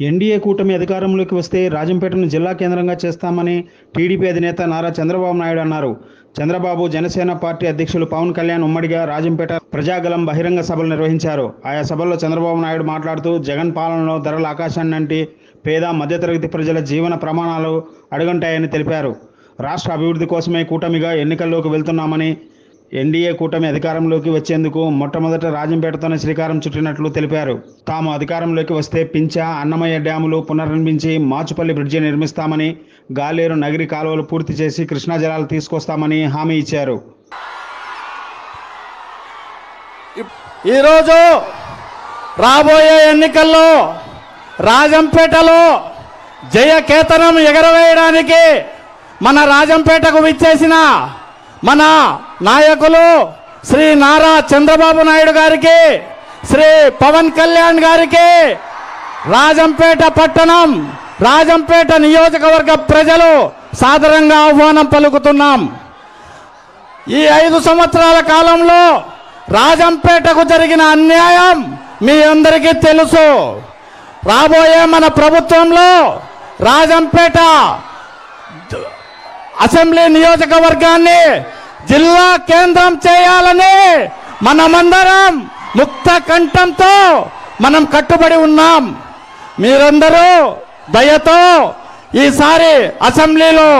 NDA కూటమి అధికారంలోకి వస్తే రాజంపేటను జిల్లా కేంద్రంగా చేస్తామని టీడీపీ అధినేత నారా చంద్రబాబు నాయుడు అన్నారు. చంద్రబాబు జనసేన పార్టీ అధ్యక్షులు పవన్ కళ్యాణ్ ఉమ్మడిగా రాజంపేట ప్రజాగలం బహిరంగ సభలు నిర్వహించారు. ఆయా సభల్లో చంద్రబాబు నాయుడు మాట్లాడుతూ జగన్ పాలనలో ధరల ఆకాశాన్ని అంటి పేద మధ్యతరగతి ప్రజల జీవన ప్రమాణాలు అడుగంటాయని తెలిపారు. రాష్ట్ర అభివృద్ధి కోసమే కూటమిగా ఎన్నికల్లోకి వెళ్తున్నామని ఎన్డీఏ కూటమి అధికారంలోకి వచ్చేందుకు మొట్టమొదట రాజంపేటతోనే శ్రీకారం చుట్టినట్లు తెలిపారు. తాము అధికారంలోకి వస్తే పించా అన్నమయ్య డ్యాములు పునర్నిర్మించి మాచుపల్లి బ్రిడ్జి నిర్మిస్తామని గాలేరు నగిరి కాలువలు పూర్తి చేసి కృష్ణా జలాలు తీసుకొస్తామని హామీ ఇచ్చారు. ఈరోజు రాబోయే ఎన్నికల్లో రాజంపేటలో జయకేతనం ఎగరవేయడానికి మన రాజంపేటకు విచ్చేసిన మన నాయకులు శ్రీ నారా చంద్రబాబు నాయుడు గారికి శ్రీ పవన్ కళ్యాణ్ గారికి రాజంపేట పట్టణం రాజంపేట నియోజకవర్గ ప్రజలు సాధారణంగా ఆహ్వానం పలుకుతున్నాం. ఈ ఐదు సంవత్సరాల కాలంలో రాజంపేటకు జరిగిన అన్యాయం మీ అందరికీ తెలుసు. రాబోయే మన ప్రభుత్వంలో రాజంపేట అసెంబ్లీ నియోజకవర్గాన్ని జిల్లా కేంద్రం చేయాలని మనమందరం ముక్త కంఠంతో మనం కట్టుబడి ఉన్నాం. మీరందరూ దయతో ఈసారి అసెంబ్లీలో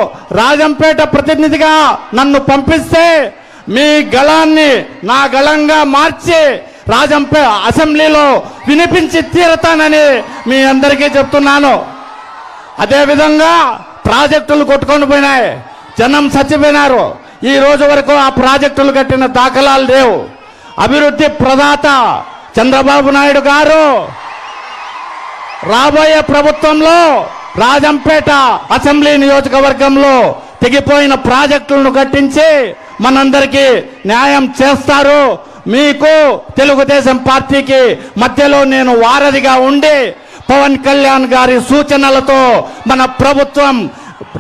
రాజంపేట ప్రతినిధిగా నన్ను పంపిస్తే మీ గళాన్ని నా గళంగా మార్చి రాజంపే అసెంబ్లీలో వినిపించి తీరతానని మీ అందరికీ చెప్తున్నాను. అదేవిధంగా ప్రాజెక్టులు కొట్టుకొని పోయినాయి. జనం చచ్చిపోయినారు. ఈ రోజు వరకు ఆ ప్రాజెక్టులు కట్టిన దాఖలాలు లేవు. అభివృద్ధి ప్రదాత చంద్రబాబు నాయుడు గారు రాబోయే ప్రభుత్వంలో రాజంపేట అసెంబ్లీ నియోజకవర్గంలో తెగిపోయిన ప్రాజెక్టులను కట్టించి మనందరికీ న్యాయం చేస్తారు. మీకు తెలుగుదేశం పార్టీకి మధ్యలో నేను వారధిగా ఉండి పవన్ కళ్యాణ్ గారి సూచనలతో మన ప్రభుత్వం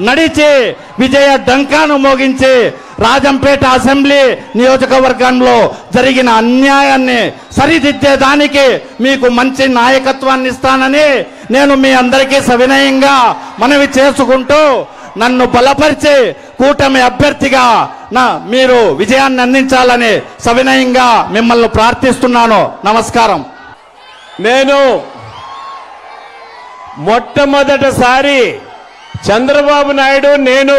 నడిచి విజయ డంకాను మోగించి రాజంపేట అసెంబ్లీ నియోజకవర్గంలో జరిగిన అన్యాయాన్ని సరిదిద్దేదానికి మీకు మంచి నాయకత్వాన్ని ఇస్తానని నేను మీ అందరికీ సవినయంగా మనవి చేసుకుంటూ నన్ను బలపరిచి కూటమి అభ్యర్థిగా నా మీరు విజయాన్ని అందించాలని సవినయంగా మిమ్మల్ని ప్రార్థిస్తున్నాను. నమస్కారం. నేను మొట్టమొదటిసారి చంద్రబాబు నాయుడు నేను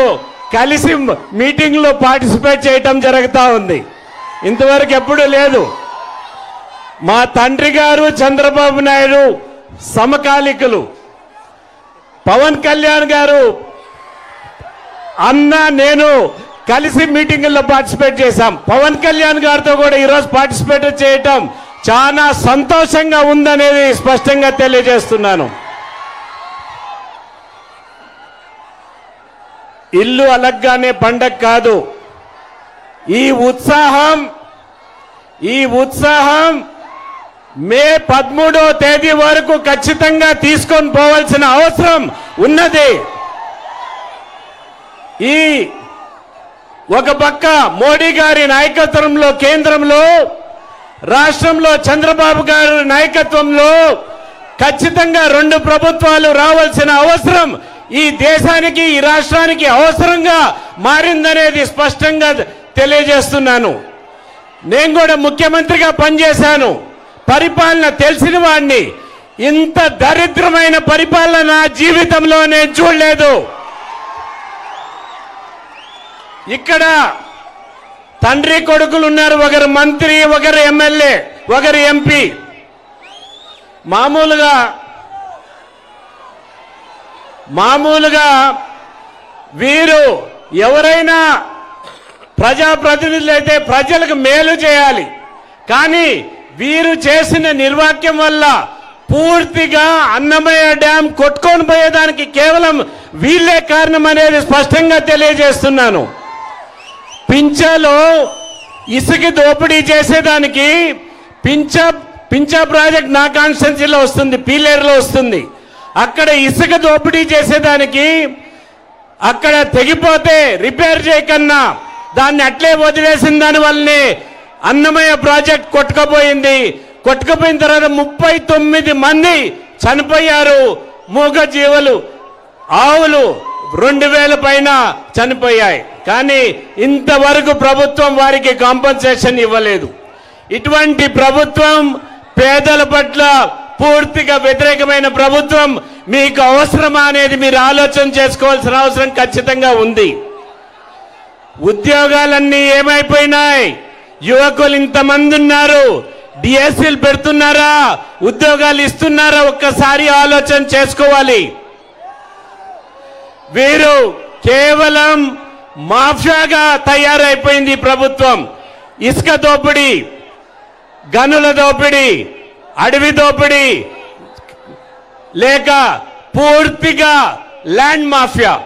కలిసి మీటింగ్లో పార్టిసిపేట్ చేయటం జరుగుతూ ఉంది. ఇంతవరకు ఎప్పుడూ లేదు. మా తండ్రి గారు చంద్రబాబు నాయుడు సమకాలికులు. పవన్ కళ్యాణ్ గారు అన్న నేను కలిసి మీటింగుల్లో పార్టిసిపేట్ చేశాం. పవన్ కళ్యాణ్ గారితో కూడా ఈరోజు పార్టిసిపేట్ చేయటం చాలా సంతోషంగా ఉందనేది స్పష్టంగా తెలియజేస్తున్నాను. ఇల్లు అలగ్గానే పండగ కాదు. ఈ ఉత్సాహం ఈ ఉత్సాహం మే పదమూడో తేదీ వరకు ఖచ్చితంగా తీసుకొని పోవాల్సిన అవసరం ఉన్నది. ఈ ఒక పక్క మోడీ గారి నాయకత్వంలో కేంద్రంలో రాష్ట్రంలో చంద్రబాబు గారి నాయకత్వంలో ఖచ్చితంగా రెండు ప్రభుత్వాలు రావాల్సిన అవసరం ఈ దేశానికి ఈ రాష్ట్రానికి అవసరంగా మారిందనేది స్పష్టంగా తెలియజేస్తున్నాను. నేను కూడా ముఖ్యమంత్రిగా పనిచేశాను. పరిపాలన తెలిసిన వాడిని. ఇంత దరిద్రమైన పరిపాలన నా జీవితంలో నేను చూడలేదు. ఇక్కడ తండ్రి కొడుకులు ఉన్నారు ఒకరు మంత్రి ఒకరు ఎమ్మెల్యే ఒకరు ఎంపీ. మామూలుగా మామూలుగా వీరు ఎవరైనా ప్రజాప్రతినిధులు అయితే ప్రజలకు మేలు చేయాలి. కానీ వీరు చేసిన నిర్వాక్యం వల్ల పూర్తిగా అన్నమయ్య డ్యాం కొట్టుకొని పోయేదానికి కేవలం వీళ్ళే కారణం అనేది స్పష్టంగా తెలియజేస్తున్నాను. పింఛలో ఇసుక దోపిడీ చేసేదానికి పింఛ పింఛ ప్రాజెక్ట్ నా కాన్స్టెన్సీలో వస్తుంది పీలేరులో వస్తుంది. అక్కడ ఇసుక దోపిడీ చేసేదానికి అక్కడ తెగిపోతే రిపేర్ చేయకన్నా దాన్ని అట్లే వదిలేసిన దాని వల్లనే అన్నమయ్య ప్రాజెక్ట్ కొట్టుకపోయింది. కొట్టుకుపోయిన తర్వాత ముప్పై తొమ్మిది మంది చనిపోయారు. మూగ జీవులు ఆవులు రెండు వేల పైన చనిపోయాయి. కానీ ఇంతవరకు ప్రభుత్వం వారికి కాంపన్సేషన్ ఇవ్వలేదు. ఇటువంటి ప్రభుత్వం పేదల పట్ల పూర్తిగా వ్యతిరేకమైన ప్రభుత్వం మీకు అవసరమా అనేది మీరు ఆలోచన చేసుకోవాల్సిన అవసరం ఖచ్చితంగా ఉంది. ఉద్యోగాలన్నీ ఏమైపోయినాయి? యువకులు ఇంతమంది ఉన్నారు. డిఎస్సీలు పెడుతున్నారా? ఉద్యోగాలు ఇస్తున్నారా? ఒక్కసారి ఆలోచన చేసుకోవాలి. వీరు కేవలం మాఫియాగా తయారైపోయింది ప్రభుత్వం. ఇసుక దోపిడీ గనుల దోపిడీ అడవి దోపిడీ లేక పూర్తిగా ల్యాండ్ మాఫియా.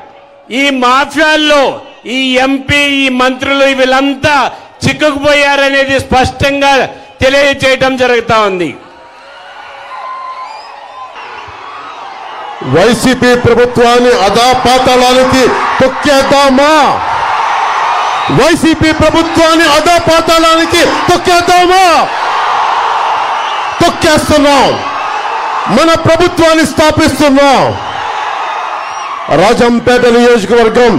ఈ మాఫియాల్లో ఈ ఎంపీ ఈ మంత్రులు వీళ్ళంతా చిక్కుకుపోయారనేది స్పష్టంగా తెలియజేయటం జరుగుతూ ఉంది. వైసీపీ ప్రభుత్వాన్ని అధాపాతాళానికి తొక్కేద్దామా? వైసీపీ ప్రభుత్వాన్ని అధాపాతాళానికి తొక్కేద్దామా? తొక్కేస్తున్నాం మన ప్రభుత్వాన్ని స్థాపిస్తున్నాం రాజంపేట నియోజకవర్గం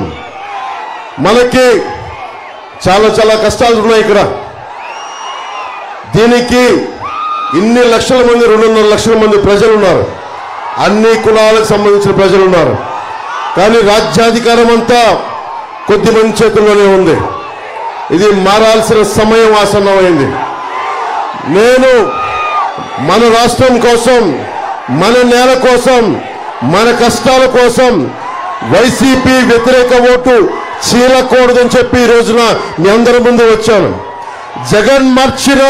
మనకి చాలా చాలా కష్టాలు ఉన్నాయి ఇక్కడ. దీనికి ఇన్ని లక్షల మంది రెండున్నర లక్షల మంది ప్రజలు ఉన్నారు అన్ని కులాలకు సంబంధించిన ప్రజలు ఉన్నారు కానీ రాజ్యాధికారం అంతా కొద్ది మంది చేతుల్లోనే ఉంది. ఇది మారాల్సిన సమయం ఆసన్నమైంది. నేను మన రాష్ట్రం కోసం మన నేల కోసం మన కష్టాల కోసం వైసీపీ వ్యతిరేక ఓటు చీలకూడదని చెప్పి ఈ రోజున మీ అందరి ముందు వచ్చాను. జగన్ మార్చిన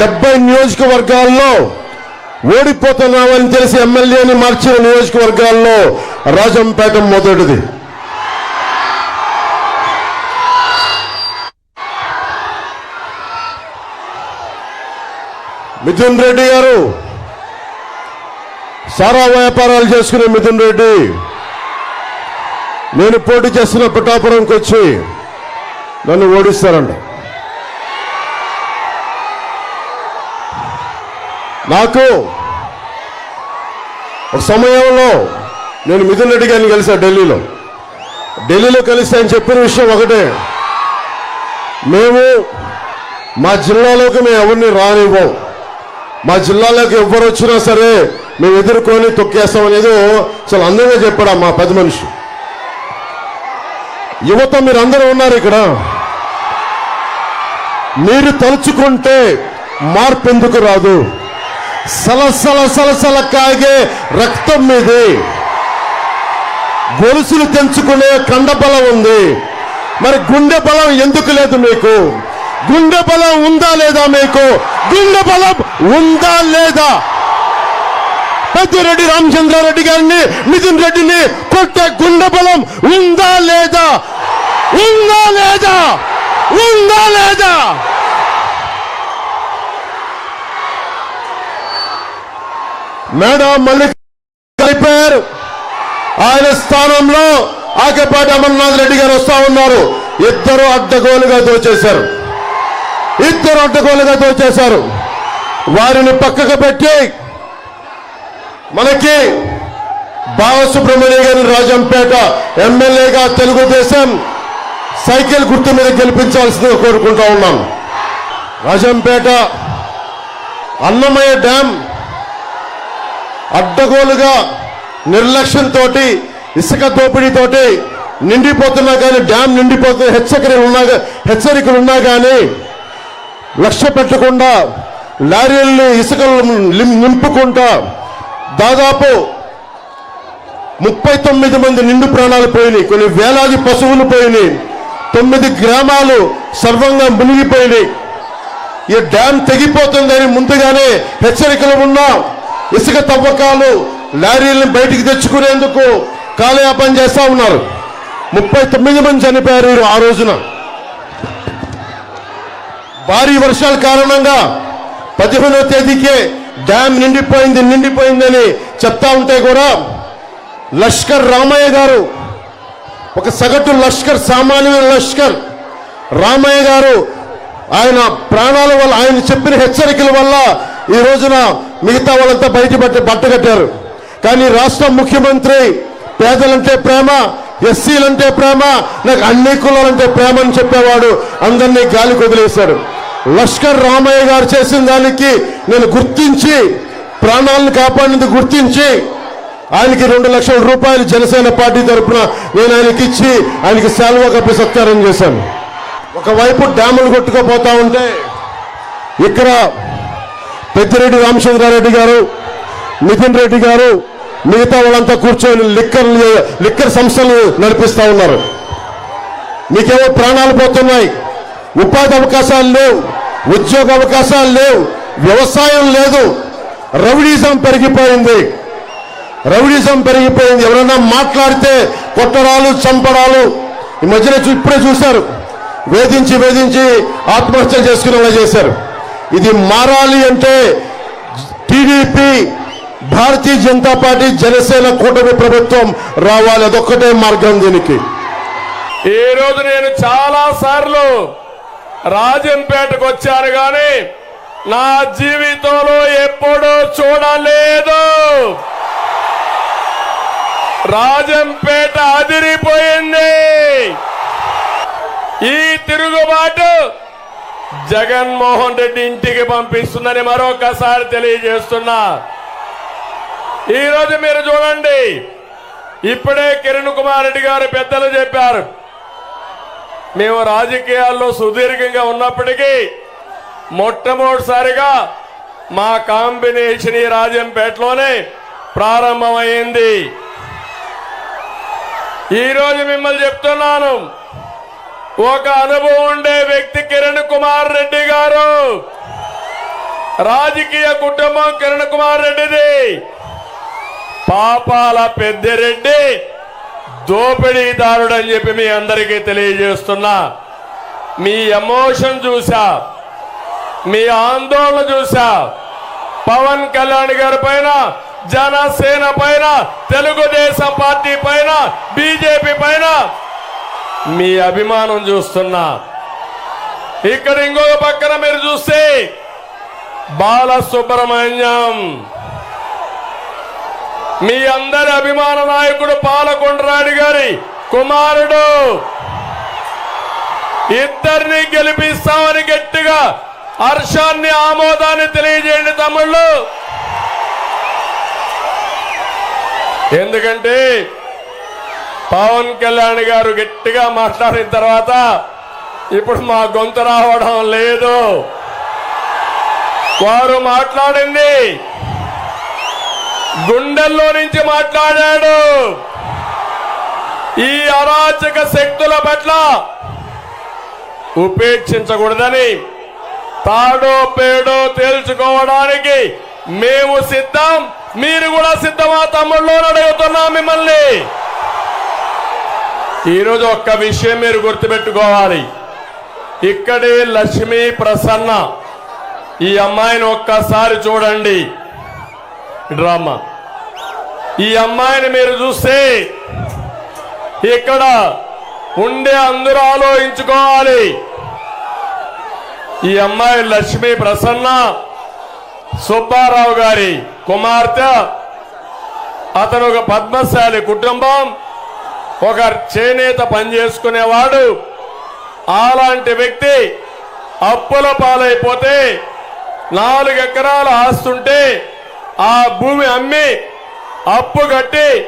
డెబ్బై నియోజకవర్గాల్లో ఓడిపోతున్నామని తెలిసి ఎమ్మెల్యేని మార్చిన నియోజకవర్గాల్లో రాజంపేట మొదటిది. మిథున్ రెడ్డి గారు. సారా వ్యాపారాలు చేసుకునే మిథున్ రెడ్డి. నేను పోటీ చేస్తున్న పిఠాపురంకి వచ్చి నన్ను ఓడిస్తారండి నాకు ఒక సమయంలో నేను మిథున్ రెడ్డి గారిని కలిసా ఢిల్లీలో. ఢిల్లీలో కలిసి ఆయన చెప్పిన విషయం ఒకటే. మేము మా జిల్లాలోకి మేము ఎవరిని రానివ్వం. మా జిల్లాలోకి ఎవరు వచ్చినా సరే మేము ఎదుర్కొని తొక్కేస్తాం అనేది చాలా అందంగా చెప్పాడు మా పది మనిషి. యువత మీరు అందరూ ఉన్నారు ఇక్కడ. మీరు తలుచుకుంటే మార్పు ఎందుకు రాదు? సలసల సలసల కాగే రక్తం మీది. గొలుసులు తెంచుకునే కండ బలం ఉంది. మరి గుండె బలం ఎందుకు లేదు మీకు? గుండె బలం ఉందా లేదా మీకు? గుండె బలం ఉందా లేదా? పెద్దిరెడ్డి రామచంద్రారెడ్డి గారిని నితిన్ రెడ్డిని కొట్టే గుండె బలం ఉందా లేదా? ఉందా లేదా? ఉందా లేదా? మేడం మల్లిక్ అయిపోయారు ఆయన స్థానంలో ఆకేపాటి అమర్నాథ్ రెడ్డి గారు వస్తా ఉన్నారు. ఇద్దరు అడ్డగోలుగా దోచేశారు. ఇద్దరు అడ్డగోలుగా దోచేశారు. వారిని పక్కకు పెట్టి మనకి బాలసుబ్రహ్మణ్య గారిని రాజంపేట ఎమ్మెల్యేగా తెలుగుదేశం సైకిల్ గుర్తు మీద గెలిపించాల్సిందిగా కోరుకుంటా ఉన్నాం. రాజంపేట అన్నమయ్య డ్యాం అడ్డగోలుగా నిర్లక్ష్యంతో ఇసుక దోపిడీతోటి నిండిపోతున్నా కానీ డ్యాం నిండిపోతున్న హెచ్చరికలు ఉన్నా హెచ్చరికలు ఉన్నా కానీ లక్ష్య పెట్టకుండా లారీల్ని ఇసుకలు నింపుకుంటా దాదాపు ముప్పై తొమ్మిది మంది నిండు ప్రాణాలు పోయినాయి. కొన్ని వేలాది పశువులు పోయినాయి. తొమ్మిది గ్రామాలు సర్వంగా మునిగిపోయినాయి. ఈ డ్యాం తెగిపోతుందని ముందుగానే హెచ్చరికలు ఉన్నా ఇసుక తవ్వకాలు లారీలను బయటికి తెచ్చుకునేందుకు కాలయాపన చేస్తా ఉన్నారు. ముప్పై తొమ్మిది మంది చనిపోయారు ఆ రోజున. భారీ వర్షాల కారణంగా పదిహేనో తేదీకే డ్యామ్ నిండిపోయింది నిండిపోయిందని చెప్తా ఉంటే కూడా లష్కర్ రామయ్య గారు ఒక సగటు లష్కర్ సామాన్య లష్కర్ రామయ్య గారు ఆయన ప్రాణాల వల్ల ఆయన చెప్పిన హెచ్చరికల వల్ల ఈ రోజున మిగతా వాళ్ళంతా బయట బట్టగట్టారు. బట్ట కట్టారు కానీ రాష్ట్ర ముఖ్యమంత్రి పేదలంటే ప్రేమ ఎస్సీలంటే ప్రేమ నాకు అన్ని కులాలంటే ప్రేమ అని చెప్పేవాడు అందరినీ గాలి వదిలేశాడు. లష్కర్ రామయ్య గారు చేసిన దానికి నేను గుర్తించి ప్రాణాలను కాపాడినందుకు గుర్తించి ఆయనకి రెండు లక్షల రూపాయలు జనసేన పార్టీ తరఫున నేను ఆయనకి ఇచ్చి ఆయనకి సెలవు కప్పి సత్కారం చేశాను. ఒకవైపు డ్యాములు కొట్టుకోపోతా ఉంటే ఇక్కడ పెద్దిరెడ్డి రామచంద్రారెడ్డి గారు నితిన్ రెడ్డి గారు మిగతా వాళ్ళంతా కూర్చొని లిక్కర్ లిక్కర్ సంస్థలు నడిపిస్తా ఉన్నారు. మీకేమో ప్రాణాలు పోతున్నాయి. ఉపాధి అవకాశాలు లేవు. ఉద్యోగ అవకాశాలు లేవు వ్యవసాయం లేదు రౌడీజం పెరిగిపోయింది. రౌడీజం పెరిగిపోయింది. ఎవరైనా మాట్లాడితే కొట్టడాలు చంపడాలు ఈ మధ్యన ఇప్పుడే చూశారు. వేధించి వేధించి ఆత్మహత్య చేసుకునేలా చేశారు. ఇది మారాలి అంటే టీడీపీ భారతీయ జనతా పార్టీ జనసేన కూటమి ప్రభుత్వం రావాలి. అదొక్కటే మార్గం దీనికి. ఈ రోజు నేను చాలా సార్లు రాజంపేటకు వచ్చాను గాని నా జీవితంలో ఎప్పుడూ చూడలేదు. రాజంపేట అదిరిపోయింది. ఈ తిరుగుబాటు జగన్మోహన్ రెడ్డి ఇంటికి పంపిస్తుందని మరొకసారి తెలియజేస్తున్నా. ఈరోజు మీరు చూడండి ఇప్పుడే కిరణ్ కుమార్ రెడ్డి గారు పెద్దలు చెప్పారు. మేము రాజకీయాల్లో సుదీర్ఘంగా ఉన్నప్పటికీ మొట్టమొదటిసారిగా మా కాంబినేషన్ ఈ రాజంపేటలోనే ప్రారంభమైంది. ఈరోజు మిమ్మల్ని చెప్తున్నాను ఒక అనుభవం ఉండే వ్యక్తి కిరణ్ కుమార్ రెడ్డి గారు రాజకీయ కుటుంబం కిరణ్ కుమార్ రెడ్డిది. పాపాల పెద్దిరెడ్డి దోపిడీదారుడు అని చెప్పి మీ అందరికీ తెలియజేస్తున్నా. మీ ఎమోషన్ చూసా. మీ ఆందోళన చూసా. పవన్ కళ్యాణ్ గారి పైన జనసేన పైన తెలుగుదేశం పార్టీ పైన బీజేపీ పైన మీ అభిమానం చూస్తున్నా. ఇక్కడ ఇంకొక పక్కన మీరు చూస్తే బాలసుబ్రహ్మణ్యం. మీ అందరి అభిమాన నాయకుడు పాలకొండరాడి గారి కుమారుడు. ఇద్దరిని గెలిపిస్తామని గట్టిగా హర్షాన్ని ఆమోదాన్ని తెలియజేయండి తమ్ముళ్ళు. ఎందుకంటే పవన్ కళ్యాణ్ గారు గట్టిగా మాట్లాడిన తర్వాత ఇప్పుడు మా గొంతు రావడం లేదు. వారు మాట్లాడింది గుండెల్లో నుంచి మాట్లాడాడు. ఈ అరాచక శక్తుల పట్ల ఉపేక్షించకూడదని తాడో పేడో తేల్చుకోవడానికి మేము సిద్ధం మీరు కూడా సిద్ధమా తమ్ముళ్ళు అడుగుతున్నాం మిమ్మల్ని. ఈరోజు ఒక్క విషయం మీరు గుర్తుపెట్టుకోవాలి. ఇక్కడే లక్ష్మీ ప్రసన్న. ఈ అమ్మాయిని ఒక్కసారి చూడండి. డ్రామా. ఈ అమ్మాయిని మీరు చూస్తే ఇక్కడ ఉండే అందరూ ఆలోచించుకోవాలి. ఈ అమ్మాయి లక్ష్మీ ప్రసన్న సుబ్బారావు గారి కుమార్తె అతను ఒక పద్మశాలి కుటుంబం ఒక చేనేత పనిచేసుకునేవాడు అలాంటి వ్యక్తి అప్పుల పాలైపోతే నాలుగు ఎకరాల ఆస్తుంటే ఆ భూమి అమ్మి అప్పు కట్టి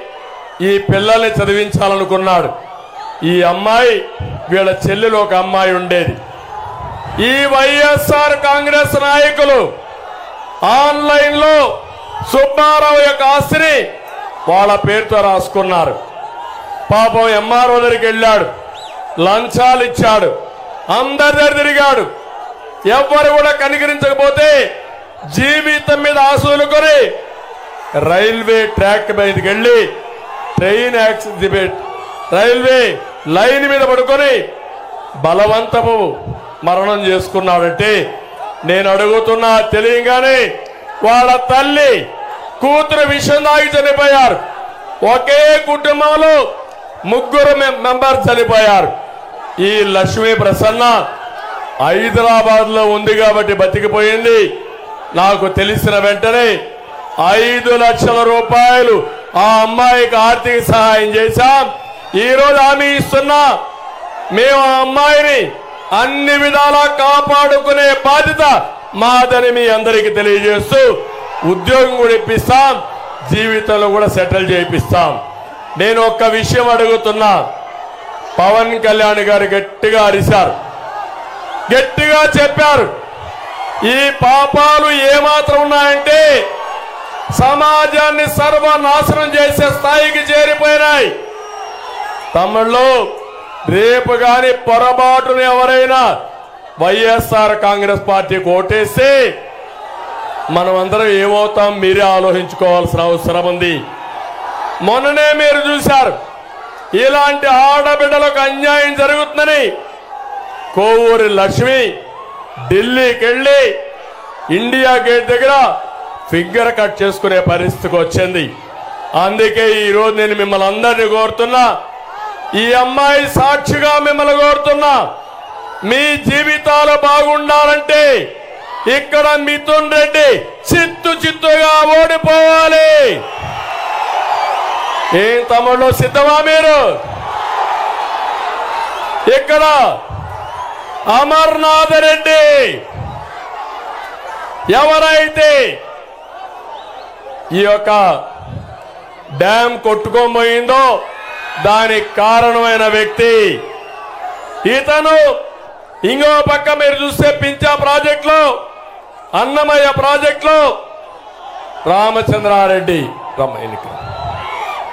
ఈ పిల్లల్ని చదివించాలనుకున్నాడు. ఈ అమ్మాయి వీళ్ళ చెల్లెలు ఒక అమ్మాయి ఉండేది. ఈ వైఎస్ఆర్ కాంగ్రెస్ నాయకులు ఆన్లైన్లో సుబ్బారావు యొక్క ఆస్తిని వాళ్ళ పేరుతో రాసుకున్నారు. పాపం ఎంఆర్ఓ దగ్గరికి వెళ్ళాడు. లంచాలు ఇచ్చాడు. అందరి దగ్గర తిరిగాడు. ఎవ్వరు కూడా కనికరించకపోతే జీవితం మీద ఆశలుకొని రైల్వే ట్రాక్ మీదకి వెళ్ళి ట్రైన్ యాక్సిడెంట్ రైల్వే లైన్ మీద పడుకొని బలవంతము మరణం చేసుకున్నాడంటే నేను అడుగుతున్నా తెలియగానే వాళ్ళ తల్లి కూతురు విషయం దాగి చనిపోయారు. ఒకే కుటుంబంలో ముగ్గురు మెం- చనిపోయారు. ఈ లక్ష్మీ ప్రసన్న హైదరాబాద్లో ఉంది కాబట్టి బతికిపోయింది. నాకు తెలిసిన వెంటనే ఐదు లక్షల రూపాయలు ఆ అమ్మాయికి ఆర్థిక సహాయం చేశాం. ఈరోజు హామీ ఇస్తున్నా. మేము ఆ అమ్మాయిని అన్ని విధాలా కాపాడుకునే బాధ్యత మాదని మీ అందరికీ తెలియజేస్తూ ఉద్యోగం కూడా ఇప్పిస్తాం జీవితంలో కూడా సెటిల్ చేయిస్తాం. నేను ఒక్క విషయం అడుగుతున్నా. పవన్ కళ్యాణ్ గారు గట్టిగా అరిశారు. గట్టిగా చెప్పారు. ఈ పాపాలు ఏమాత్రం ఉన్నాయంటే సమాజాన్ని సర్వనాశనం చేసే స్థాయికి చేరిపోయినాయి. తమిళ్ళు రేపు గాని పొరపాటున ఎవరైనా వైఎస్ఆర్ కాంగ్రెస్ పార్టీకి ఓటేస్తే మనమందరం ఏమవుతాం మీరే ఆలోచించుకోవాల్సిన అవసరం ఉంది. మొన్ననే మీరు చూశారు ఇలాంటి ఆడబిడ్డలకు అన్యాయం జరుగుతుందని కోవూరి లక్ష్మి ఢిల్లీకి వెళ్ళి ఇండియా గేట్ దగ్గర ఫింగర్ కట్ చేసుకునే పరిస్థితికి వచ్చింది. అందుకే ఈరోజు నేను మిమ్మల్ని అందరినీ కోరుతున్నా. ఈ అమ్మాయి సాక్షిగా మిమ్మల్ని కోరుతున్నా. మీ జీవితాలు బాగుండాలంటే ఇక్కడ మిథున్ రెడ్డి చిత్తు చిత్తుగా ఓడిపోవాలి. ఏం తమ్ముళ్ళు సిద్ధమా మీరు? ఇక్కడ అమర్నాథ్ రెడ్డి ఎవరైతే ఈ యొక్క డ్యామ్ కొట్టుకోబోయిందో దానికి కారణమైన వ్యక్తి ఇతను. ఇంకో పక్క మీరు చూస్తే పించా ప్రాజెక్టులో అన్నమయ్య ప్రాజెక్టులో రామచంద్రారెడ్డి. రమ్మయ్య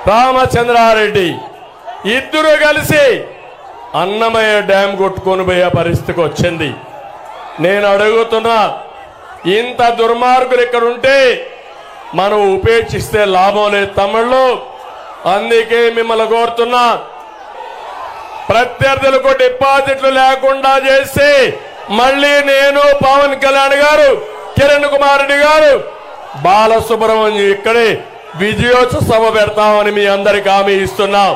రామచంద్రారెడ్డి. ఇద్దరు కలిసి అన్నమయ్య డ్యామ్ కొట్టుకొని పోయే పరిస్థితికి వచ్చింది. నేను అడుగుతున్నా ఇంత దుర్మార్గులు ఇక్కడ ఉంటే మనం ఉపేక్షిస్తే లాభం లేదు తమిళ్ళు అందుకే మిమ్మల్ని కోరుతున్నా ప్రత్యర్థులకు డిపాజిట్లు లేకుండా చేసి మళ్ళీ నేను పవన్ కళ్యాణ్ గారు కిరణ్ కుమార్ రెడ్డి గారు బాలసుబ్రహ్మణ్యం ఇక్కడే విజయోత్సవ సభ పెడతామని మీ అందరికి హామీ ఇస్తున్నాం.